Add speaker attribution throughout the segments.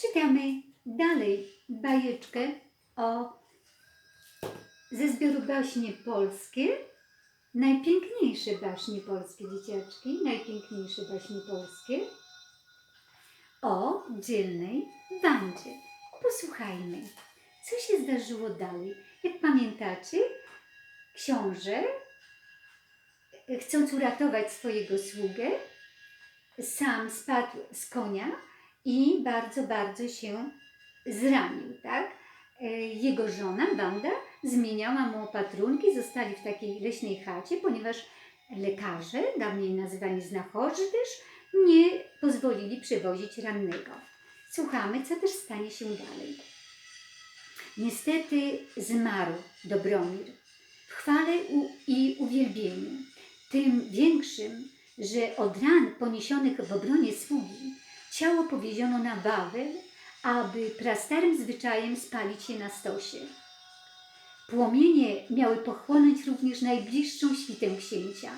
Speaker 1: Czytamy dalej bajeczkę o ze zbioru baśnie polskie. Najpiękniejsze baśnie polskie, dzieciaczki, najpiękniejsze baśnie polskie o dzielnej Wandzie. Posłuchajmy, co się zdarzyło dalej. Jak pamiętacie, książę, chcąc uratować swojego sługę, sam spadł z konia i bardzo, bardzo się zranił, tak? E, Jego żona, Wanda, zmieniała mu opatrunki, zostali w takiej leśnej chacie, ponieważ lekarze, dawniej nazywani znachorzy też, nie pozwolili przewozić rannego. Słuchamy, co też stanie się dalej. Niestety zmarł Dobromir w chwale i uwielbieniu, tym większym, że od ran poniesionych w obronie sługi ciało powieziono na Wawel, aby prastarym zwyczajem spalić je na stosie. Płomienie miały pochłonąć również najbliższą świtę księcia,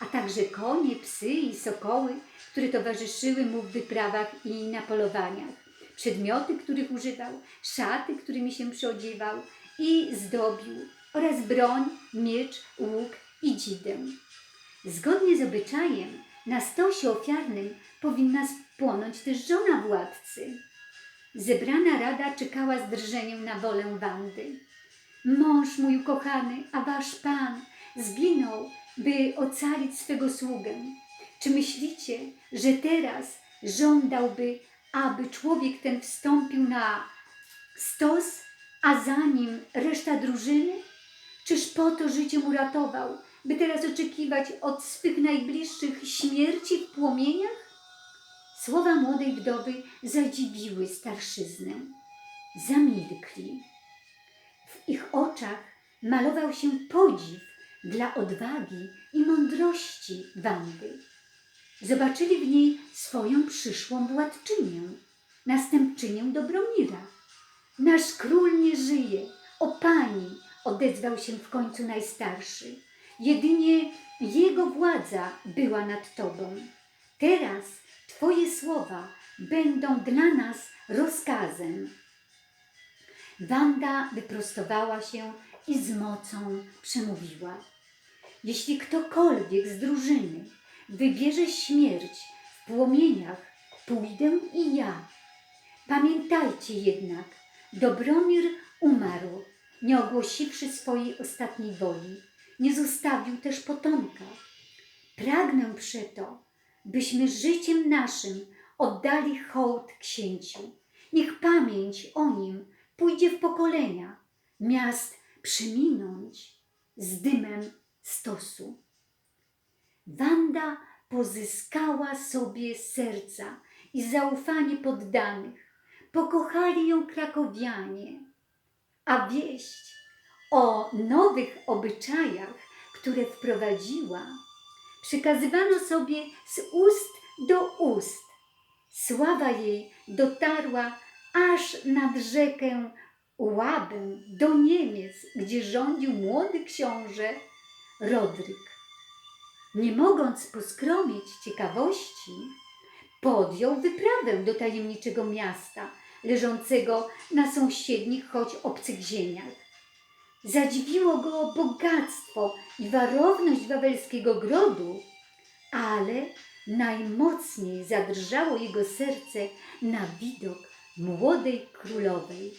Speaker 1: a także konie, psy i sokoły, które towarzyszyły mu w wyprawach i na polowaniach, przedmioty, których używał, szaty, którymi się przyodziewał i zdobił, oraz broń, miecz, łuk i dzidę. Zgodnie z obyczajem, na stosie ofiarnym powinna spłonąć też żona władcy. Zebrana rada czekała z drżeniem na wolę Wandy. Mąż mój ukochany, a wasz pan zginął, by ocalić swego sługę. Czy myślicie, że teraz żądałby, aby człowiek ten wstąpił na stos, a za nim reszta drużyny? Czyż po to życiem uratował, by teraz oczekiwać od swych najbliższych śmierci w płomieniach? Słowa młodej wdowy zadziwiły starszyznę. Zamilkli. W ich oczach malował się podziw dla odwagi i mądrości Wandy. Zobaczyli w niej swoją przyszłą władczynię, następczynię Dobromira. Nasz król nie żyje, o pani, odezwał się w końcu najstarszy. Jedynie jego władza była nad tobą. Teraz twoje słowa będą dla nas rozkazem. Wanda wyprostowała się i z mocą przemówiła. Jeśli ktokolwiek z drużyny wybierze śmierć w płomieniach, pójdę i ja. Pamiętajcie jednak, Dobromir umarł, nie ogłosiwszy swojej ostatniej woli. Nie zostawił też potomka. Pragnę przeto, byśmy życiem naszym oddali hołd księciu. Niech pamięć o nim pójdzie w pokolenia, miast przyminąć z dymem stosu. Wanda pozyskała sobie serca i zaufanie poddanych. Pokochali ją krakowianie, a wieść o nowych obyczajach, które wprowadziła, przekazywano sobie z ust do ust. Sława jej dotarła aż nad rzekę Łabę do Niemiec, gdzie rządził młody książę Rodryk. Nie mogąc poskromić ciekawości, podjął wyprawę do tajemniczego miasta, leżącego na sąsiednich, choć obcych ziemiach. Zadziwiło go bogactwo i warowność wawelskiego grodu, ale najmocniej zadrżało jego serce na widok młodej królowej.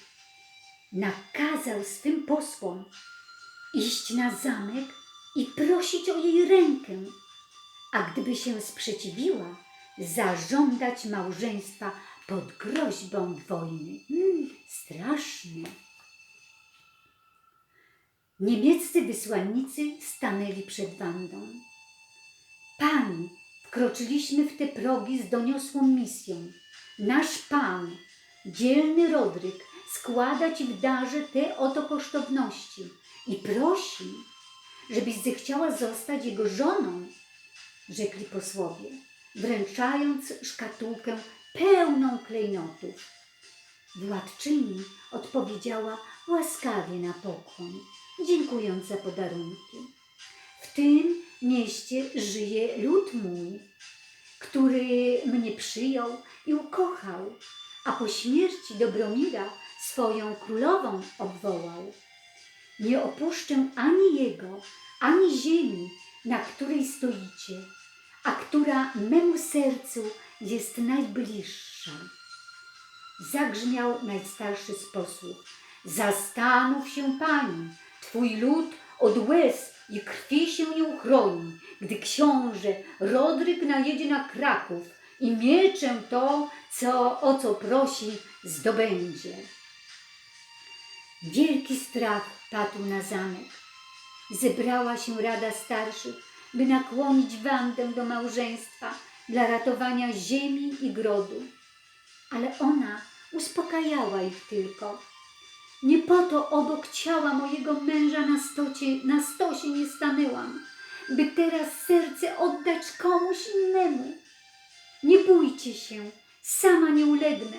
Speaker 1: Nakazał swym posłom iść na zamek i prosić o jej rękę, a gdyby się sprzeciwiła, zażądać małżeństwa pod groźbą wojny. Mm. Niemieccy wysłannicy stanęli przed Wandą. Pani, wkroczyliśmy w te progi z doniosłą misją. Nasz Pan, dzielny Rodryk, składa Ci w darze te oto kosztowności i prosi, żebyś zechciała zostać jego żoną, rzekli posłowie, wręczając szkatułkę pełną klejnotów. Władczyni odpowiedziała łaskawie na pokłon, dziękując za podarunki. W tym mieście żyje lud mój, który mnie przyjął i ukochał, a po śmierci Dobromira swoją królową obwołał. Nie opuszczę ani jego, ani ziemi, na której stoicie, a która memu sercu jest najbliższa. Zagrzmiał najstarszy z posłów. Zastanów się, pani, twój lud od łez i krwi się nie uchroni, gdy książę Rodryk najedzie na Kraków i mieczem to, co, o co prosi, zdobędzie. Wielki strach padł na zamek. Zebrała się rada starszych, by nakłonić Wandę do małżeństwa dla ratowania ziemi i grodu. Ale ona uspokajała ich tylko. Nie po to obok ciała mojego męża na, stocie, na stosie nie stanęłam, by teraz serce oddać komuś innemu. Nie bójcie się, sama nie ulegnę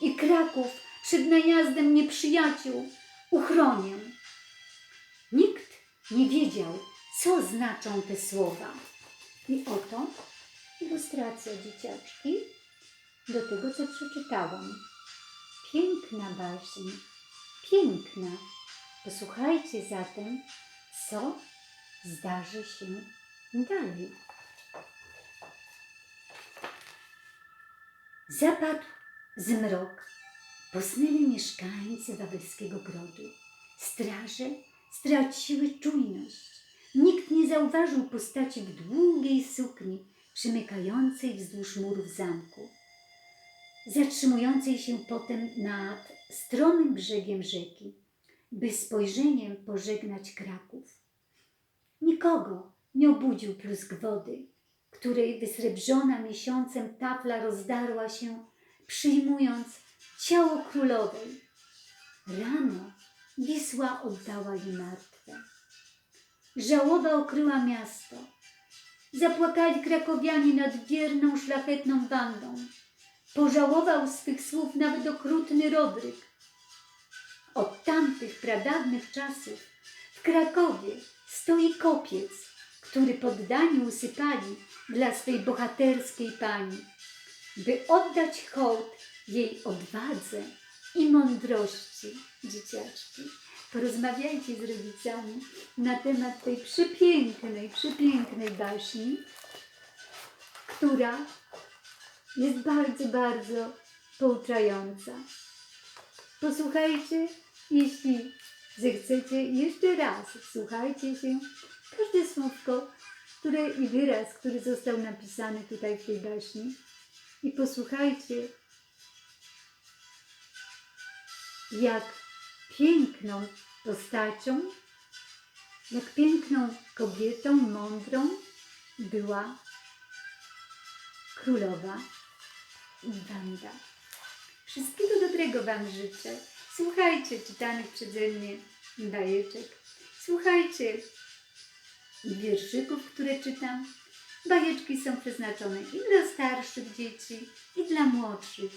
Speaker 1: i Kraków przed najazdem nieprzyjaciół uchronię. Nikt nie wiedział, co znaczą te słowa. I oto ilustracja dzieciaczki do tego, co przeczytałam. Piękna baśń, piękna. Posłuchajcie zatem, co zdarzy się dalej. Zapadł zmrok. Posnęli mieszkańcy Wawelskiego Grodu. Straże straciły czujność. Nikt nie zauważył postaci w długiej sukni przymykającej wzdłuż murów zamku, zatrzymującej się potem nad stromym brzegiem rzeki, by spojrzeniem pożegnać Kraków. Nikogo nie obudził plusk wody, której wysrebrzona miesiącem tafla rozdarła się, przyjmując ciało królowej. Rano Wisła oddała jej martwe. Żałoba okryła miasto. Zapłakali krakowianie nad wierną, szlachetną bandą. Pożałował swych słów nawet okrutny Rodryk. Od tamtych pradawnych czasów w Krakowie stoi kopiec, który poddani usypali dla swej bohaterskiej pani, by oddać hołd jej odwadze i mądrości, dzieciaczki. Porozmawiajcie z rodzicami na temat tej przepięknej, przepięknej baśni, która jest bardzo, bardzo pouczająca. Posłuchajcie, jeśli zechcecie jeszcze raz, słuchajcie się każde słówko które, i wyraz, który został napisany tutaj w tej baśni i posłuchajcie, jak piękną postacią, jak piękną kobietą, mądrą była królowa Wanda. Wszystkiego dobrego Wam życzę. Słuchajcie czytanych przeze mnie bajeczek. Słuchajcie wierszyków, które czytam. Bajeczki są przeznaczone i dla starszych dzieci, i dla młodszych.